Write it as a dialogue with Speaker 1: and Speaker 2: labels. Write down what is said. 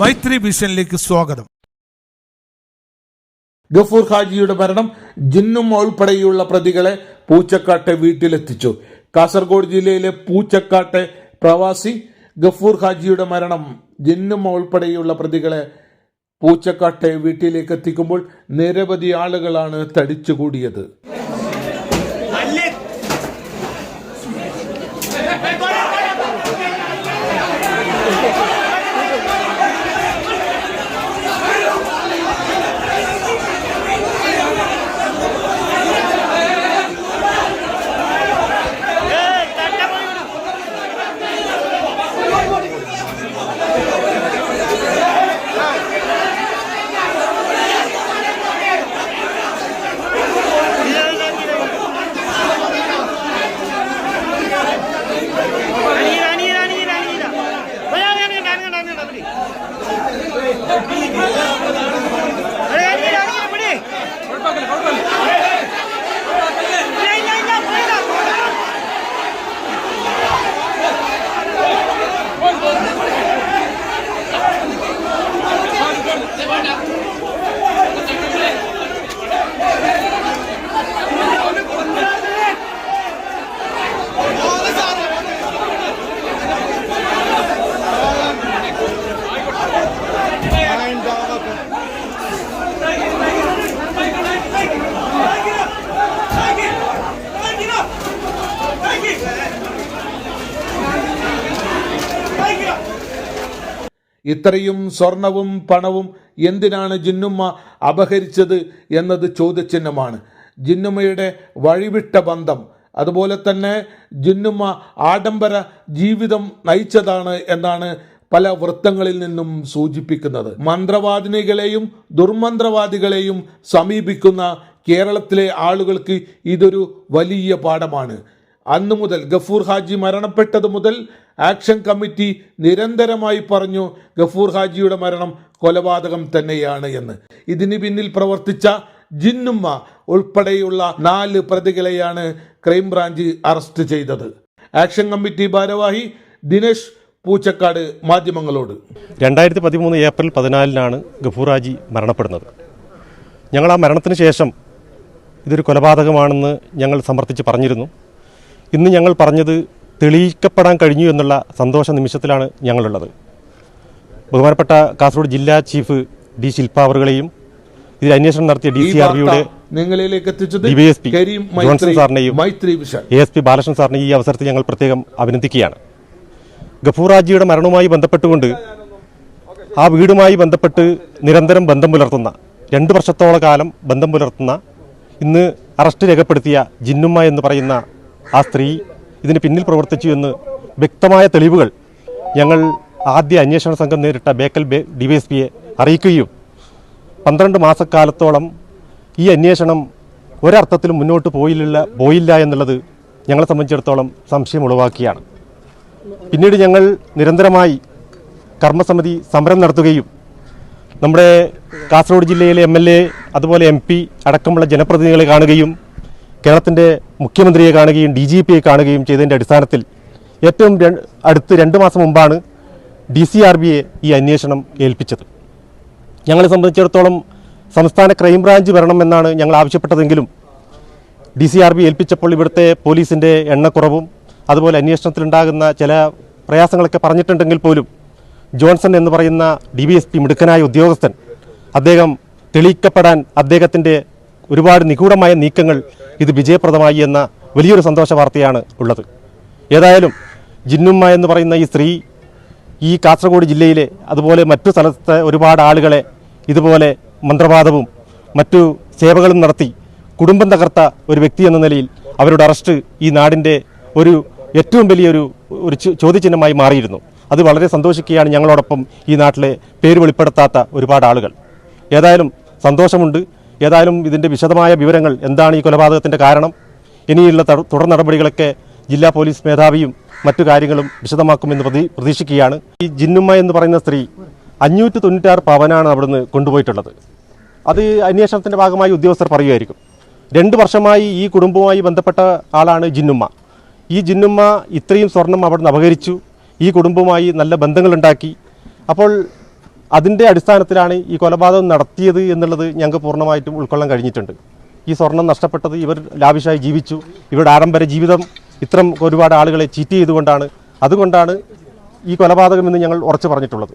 Speaker 1: മൈത്രി വിഷനിലേക്ക് സ്വാഗതം.
Speaker 2: ഗഫൂർ ഹാജിയുടെ മരണം ജിന്നും ഉൾപ്പെടെയുള്ള പ്രതികളെ പൂച്ചക്കാട്ടെ വീട്ടിലെത്തിച്ചു. കാസർഗോഡ് ജില്ലയിലെ പൂച്ചക്കാട്ടെ പ്രവാസി ഗഫൂർ ഹാജിയുടെ മരണം ജിന്നും ഉൾപ്പെടെയുള്ള പ്രതികളെ പൂച്ചക്കാട്ടെ വീട്ടിലേക്ക് എത്തിക്കുമ്പോൾ നിരവധി ആളുകളാണ് തടിച്ചുകൂടിയത്. ഇത്രയും സ്വർണവും പണവും എന്തിനാണ് ജിന്നുമ്മ അപഹരിച്ചത് എന്നത് ചോദ്യചിഹ്നമാണ്. ജിന്നുമ്മയുടെ വഴിവിട്ട ബന്ധം അതുപോലെ തന്നെ ജിന്നുമ്മ ആഡംബര ജീവിതം നയിച്ചതാണ് എന്നാണ് പല വൃത്തങ്ങളിൽ നിന്നും സൂചിപ്പിക്കുന്നത്. മന്ത്രവാദിനികളെയും ദുർമന്ത്രവാദികളെയും സമീപിക്കുന്ന കേരളത്തിലെ ആളുകൾക്ക് ഇതൊരു വലിയ പാഠമാണ്. അന്നു മുതൽ ഗഫൂർ ഹാജി മരണപ്പെട്ടത് മുതൽ ആക്ഷൻ കമ്മിറ്റി നിരന്തരമായി പറഞ്ഞു ഗഫൂർ ഹാജിയുടെ മരണം കൊലപാതകം തന്നെയാണ് എന്ന്. ഇതിന് പിന്നിൽ പ്രവർത്തിച്ച ജിന്നുമ്മ ഉൾപ്പെടെയുള്ള നാല് പ്രതികളെയാണ് ക്രൈംബ്രാഞ്ച് അറസ്റ്റ് ചെയ്തത്. ആക്ഷൻ കമ്മിറ്റി ഭാരവാഹി ദിനേശ് പൂച്ചക്കാട് മാധ്യമങ്ങളോട്.
Speaker 3: രണ്ടായിരത്തി പതിമൂന്ന് ഏപ്രിൽ പതിനാലിനാണ് ഗഫൂറാജി മരണപ്പെടുന്നത്. ഞങ്ങൾ ആ മരണത്തിന് ശേഷം ഇതൊരു കൊലപാതകമാണെന്ന് ഞങ്ങൾ സമർത്ഥിച്ച് പറഞ്ഞിരുന്നു. ഇന്ന് ഞങ്ങൾ പറഞ്ഞത് തെളിയിക്കപ്പെടാൻ കഴിഞ്ഞു എന്നുള്ള സന്തോഷ നിമിഷത്തിലാണ് ഞങ്ങളുള്ളത്. ബഹുമാനപ്പെട്ട കാസർഗോഡ് ജില്ലാ ചീഫ് ഡി ശില്പാവറുകളെയും ഇതിൽ അന്വേഷണം നടത്തിയ ഡി സി ആർ ബിയുടെ
Speaker 2: നിങ്ങളിലേക്ക് എത്തിച്ചത്
Speaker 3: ജോൺസൺ സാറിനെയും എ എസ് പി ബാലകൃഷ്ണൻ സാറിനെയും ഈ അവസരത്തിൽ ഞങ്ങൾ പ്രത്യേകം അഭിനന്ദിക്കുകയാണ്. ഗഫൂറാജിയുടെ മരണവുമായി ബന്ധപ്പെട്ടുകൊണ്ട് ആ വീടുമായി ബന്ധപ്പെട്ട് നിരന്തരം ബന്ധം പുലർത്തുന്ന രണ്ട് വർഷത്തോളം കാലം ബന്ധം പുലർത്തുന്ന ഇന്ന് അറസ്റ്റ് രേഖപ്പെടുത്തിയ ജിന്നുമ്മ എന്ന് പറയുന്ന ആ സ്ത്രീ ഇതിന് പിന്നിൽ പ്രവർത്തിച്ചു എന്ന് വ്യക്തമായ തെളിവുകൾ ഞങ്ങൾ ആദ്യ അന്വേഷണ സംഘം നേരിട്ട ബേക്കൽ ബേ ഡിവൈഎസ്പിയെ അറിയിക്കുകയും പന്ത്രണ്ട് മാസക്കാലത്തോളം ഈ അന്വേഷണം ഒരർത്ഥത്തിലും മുന്നോട്ട് പോയില്ല പോയില്ല എന്നുള്ളത് ഞങ്ങളെ സംബന്ധിച്ചിടത്തോളം സംശയം ഉളവാക്കിയാണ്. പിന്നീട് ഞങ്ങൾ നിരന്തരമായി കർമ്മസമിതി സമരം നടത്തുകയും നമ്മുടെ കാസർഗോഡ് ജില്ലയിലെ എം അതുപോലെ എം അടക്കമുള്ള ജനപ്രതിനിധികളെ കാണുകയും കേരളത്തിന്റെ മുഖ്യമന്ത്രിയെ കാണുകയും ഡി ജി പിയെ കാണുകയും ചെയ്തതിന്റെ അടിസ്ഥാനത്തിൽ ഏറ്റവും അടുത്ത് രണ്ട് മാസം മുമ്പാണ് ഡി സി ആർ ബിയെ ഈ അന്വേഷണം ഏൽപ്പിച്ചത്. ഞങ്ങളെ സംബന്ധിച്ചിടത്തോളം സംസ്ഥാന ക്രൈംബ്രാഞ്ച് വരണമെന്നാണ് ഞങ്ങൾ ആവശ്യപ്പെട്ടതെങ്കിലും ഡി സി ആർ ബി ഏൽപ്പിച്ചപ്പോൾ ഇവിടുത്തെ പോലീസിന്റെ എണ്ണക്കുറവും അതുപോലെ അന്വേഷണത്തിലുണ്ടാകുന്ന ചില പ്രയാസങ്ങളൊക്കെ പറഞ്ഞിട്ടുണ്ടെങ്കിൽ പോലും ജോൺസൺ എന്ന് പറയുന്ന ഡി ബി എസ് പി മിടുക്കനായ ഉദ്യോഗസ്ഥൻ അദ്ദേഹം തെളിയിക്കപ്പെടാൻ അദ്ദേഹത്തിന്റെ ഒരുപാട് നിഗൂഢമായ നീക്കങ്ങൾ ഇത് വിജയപ്രദമായി എന്ന വലിയൊരു സന്തോഷ വാർത്തയാണ് ഉള്ളത്. ഏതായാലും ജിന്നുമ്മ എന്ന് പറയുന്ന ഈ സ്ത്രീ ഈ കാസർഗോഡ് ജില്ലയിലെ അതുപോലെ മറ്റു സ്ഥലത്തെ ഒരുപാട് ആളുകളെ ഇതുപോലെ മന്ത്രവാദവും മറ്റു സേവകളും നടത്തി കുടുംബം തകർത്ത ഒരു വ്യക്തി എന്ന നിലയിൽ അവരുടെ അറസ്റ്റ് ഈ നാടിന്റെ ഒരു ഏറ്റവും വലിയൊരു ഒരു ചോദ്യചിഹ്നമായി മാറിയിരുന്നു. അത് വളരെ സന്തോഷിക്കുകയാണ് ഞങ്ങളോടൊപ്പം ഈ നാട്ടിലെ പേര് വെളിപ്പെടുത്താത്ത ഒരുപാട് ആളുകൾ. ഏതായാലും സന്തോഷമുണ്ട്. ഏതായാലും ഇതിന്റെ വിശദമായ വിവരങ്ങൾ എന്താണ് ഈ കൊലപാതകത്തിന്റെ കാരണം? ഇനിയുള്ള തട- തുടർ നടപടികളൊക്കെ ജില്ലാ പോലീസ് മേധാവിയും മറ്റു കാര്യങ്ങളും വിശദമാക്കുമെന്ന് പ്രതി പ്രതീക്ഷിക്കുകയാണ്. ഈ ജിന്നുമ്മ എന്ന് പറയുന്ന സ്ത്രീ അഞ്ഞൂറ്റി തൊണ്ണൂറ്റാറ് പവനാണ് അവിടുന്ന് കൊണ്ടുപോയിട്ടുള്ളത്. അത് അന്വേഷണത്തിന്റെ ഭാഗമായി ഉദ്യോഗസ്ഥർ പറയുമായിരിക്കും. രണ്ട് വർഷമായി ഈ കുടുംബവുമായി ബന്ധപ്പെട്ട ആളാണ് ജിന്നുമ്മ. ഈ ജിന്നുമ്മ ഇത്രയും സ്വർണം അവിടുന്ന് അപഹരിച്ചു. ഈ കുടുംബവുമായി നല്ല ബന്ധങ്ങളുണ്ടാക്കി. അപ്പോൾ അതിന്റെ അടിസ്ഥാനത്തിലാണ് ഈ കൊലപാതകം നടത്തിയത് എന്നുള്ളത് ഞങ്ങൾക്ക് പൂർണമായിട്ടും ഉൾക്കൊള്ളാൻ കഴിഞ്ഞിട്ടുണ്ട്. ഈ സ്വർണം നഷ്ടപ്പെട്ടത് ഇവർ ലാവിഷായി ജീവിച്ചു. ഇവരുടെ ആഡംബര ജീവിതം ഇത്തരം ഒരുപാട് ആളുകളെ ചീറ്റ് ചെയ്തുകൊണ്ടാണ്. അതുകൊണ്ടാണ് ഈ കൊലപാതകമെന്ന് ഞങ്ങൾ ഉറച്ചു പറഞ്ഞിട്ടുള്ളത്.